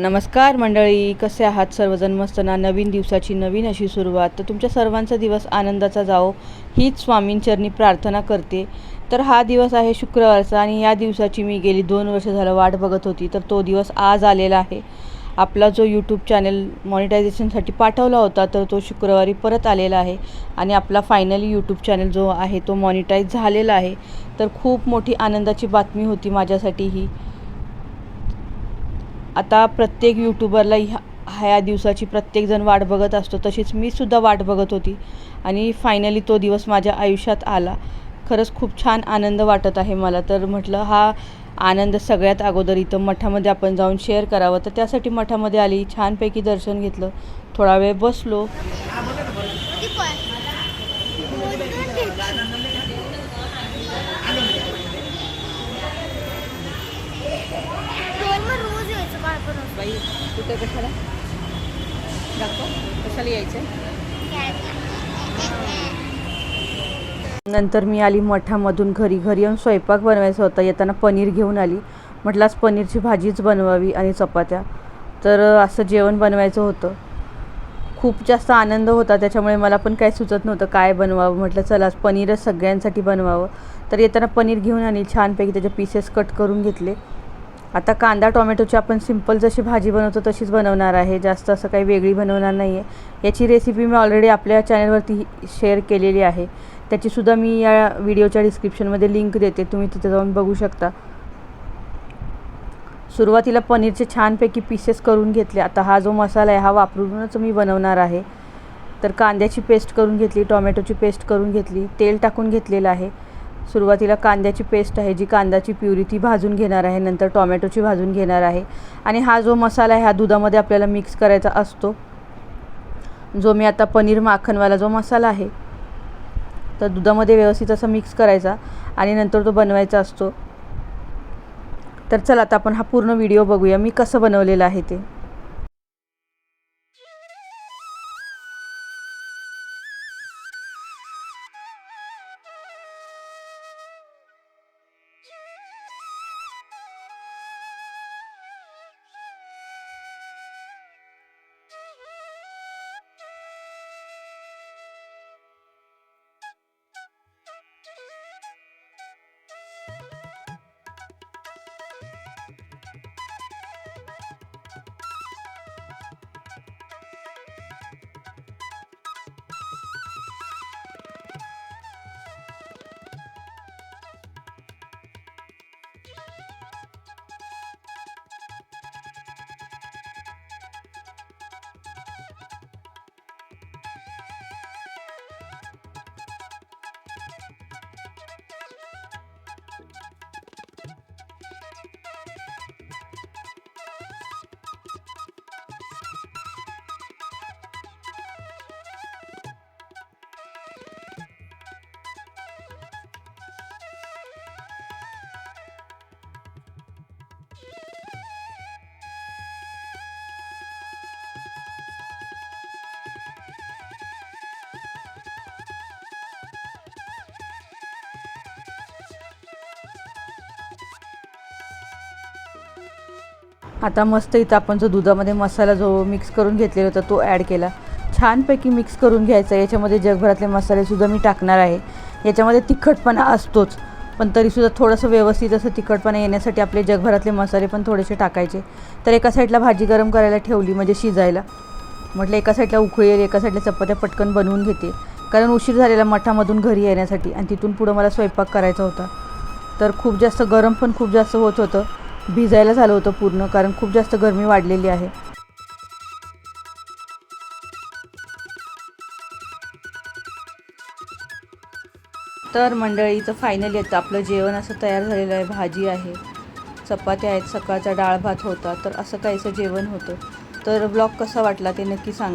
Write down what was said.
नमस्कार मंडळी कसे आहात सर्वजण? मस्त ना? नवीन दिवसाची नवीन अशी सुरुवात. तर तुमच्या सर्वांचा दिवस आनंदाचा जाओ हीच स्वामींचरणी प्रार्थना करते. तर हा दिवस आहे शुक्रवारचा आणि या दिवसाची मी गेली दोन वर्ष झालं वाट बघत होती. तर तो दिवस आज आलेला आहे. आपला जो यूट्यूब चॅनल मॉनिटायझेशनसाठी पाठवला होता तर तो शुक्रवारी परत आलेला आहे. आणि आपला फायनली यूट्यूब चॅनल जो आहे तो मॉनिटाईज झालेला आहे. तर खूप मोठी आनंदाची बातमी होती माझ्यासाठी ही. आता प्रत्येक यूट्यूबरला ह्या ह्या दिवसाची प्रत्येकजण वाट बघत असतो. तशीच मी सुद्धा वाट बघत होती. आणि फायनली तो दिवस माझ्या आयुष्यात आला. खरंच खूप छान आनंद वाटत आहे मला. तर म्हटलं हा आनंद सगळ्यात अगोदर इथं मठामध्ये आपण जाऊन शेअर करावं. तर त्यासाठी मठामध्ये आली छानपैकी दर्शन घेतलं. थोडा वेळ बसलो किती पण मोजून घ्यायची. दोन मग रोज यायचं बाळपण बाई कुठे कशाला? दाखव कशाला यायचं नंतर मी आली मठामधून घरी. घरी येऊन स्वयंपाक बनवायचा होता. येताना पनीर घेऊन आली. म्हटलं आज पनीरची भाजीच बनवावी आणि चपात्या. तर असं जेवण बनवायचं होतं. खूप जास्त आनंद होता. त्याच्यामुळे मला पण काय सुचत नव्हतं काय बनवावं. म्हटलं चला आज पनीरच सगळ्यांसाठी बनवावं. तर येताना पनीर घेऊन आली छानपैकी त्याचे पीसेस कट करून घेतले. आता कांदा टोमॅटोची आपण सिंपल जशी भाजी बनवतो तशीच बनवणार आहे. जास्त असं काही वेगळी बनवणार नाही आहे याची रेसिपी मी ऑलरेडी आपल्या चॅनलवरती शेअर केलेली आहे. त्याचीसुद्धा मी या व्हिडिओच्या डिस्क्रिप्शनमध्ये लिंक देते. तुम्ही तिथे जाऊन बघू शकता. सुरुवातीला पनीरचे छानपैकी पीसेस करून घेतले. आता हा जो मसाला आहे हा वापरूनच मी बनवणार आहे. तर कांद्याची पेस्ट करून घेतली टोमॅटोची पेस्ट करून घेतली तेल टाकून घेतलेलं आहे. सुरुवातीला कांद्याची पेस्ट आहे जी कांद्याची प्युरी ती भाजून घेणार आहे नंतर टोमॅटोची भाजून घेणार आहे. आणि हा जो मसाला आहे हा दुधामध्ये आपल्याला मिक्स करायचा असतो. जो मी आता पनीर माखनवाला जो मसाला आहे तर दुधामध्ये व्यवस्थित असा मिक्स करायचा आणि नंतर तो बनवायचा असतो. तर चला आता आपण हा पूर्ण व्हिडिओ बघूया मी कसं बनवलेलं आहे ते. 何? आता मस्त इथं आपण जो दुधामध्ये मसाला जो मिक्स करून घेतलेला होता तो ॲड केला. छानपैकी मिक्स करून घ्यायचा. याच्यामध्ये जगभरातले मसालेसुद्धा मी टाकणार आहे. याच्यामध्ये तिखटपणा असतोच पण तरीसुद्धा थोडंसं व्यवस्थित असं तिखटपणा येण्यासाठी आपले जगभरातले मसाले पण थोडेसे टाकायचे. तर एका साईडला भाजी गरम करायला ठेवली म्हणजे शिजायला. म्हटलं एका साईडला उकळी येईल एका साईडला चपात्या पटकन बनवून घेते. कारण उशीर झालेला मठामधून घरी येण्यासाठी आणि तिथून पुढं मला स्वयंपाक करायचा होता. तर खूप जास्त गरम पण खूप जास्त होत होतं. भिजायला झालं होतं पूर्ण कारण खूप जास्त गरमी वाढलेली आहे. तर मंडळीचं फायनली येतं आपलं जेवण असं तयार झालेलं आहे भाजी आहे चपात्या आहेत सकाळचा डाळ भात होता तर असं काहीसं जेवण होतं. तर ब्लॉग कसा वाटला ते नक्की सांग.